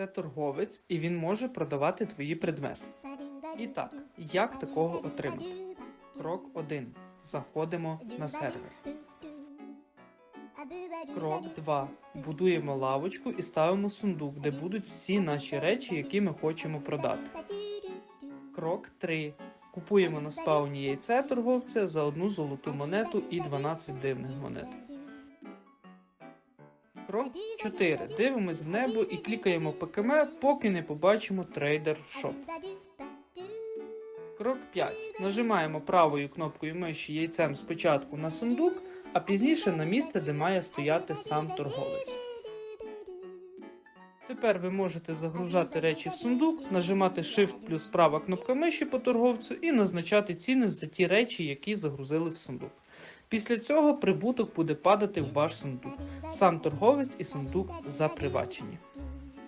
Це торговець, і він може продавати твої предмети. І так, як такого отримати? Крок 1. Заходимо на сервер. Крок 2. Будуємо лавочку і ставимо сундук, де будуть всі наші речі, які ми хочемо продати. Крок 3. Купуємо на спауні яйце торговця за одну золоту монету і 12 дивних монет. Крок 4. Дивимось в небо і клікаємо ПКМ, поки не побачимо трейдер шоп. Крок 5. Нажимаємо правою кнопкою миші яйцем спочатку на сундук, а пізніше на місце, де має стояти сам торговець. Тепер ви можете загружати речі в сундук, нажимати Shift плюс права кнопка миші по торговцю і назначати ціни за ті речі, які загрузили в сундук. Після цього прибуток буде падати в ваш сундук. Сам торговець і сундук запривачені.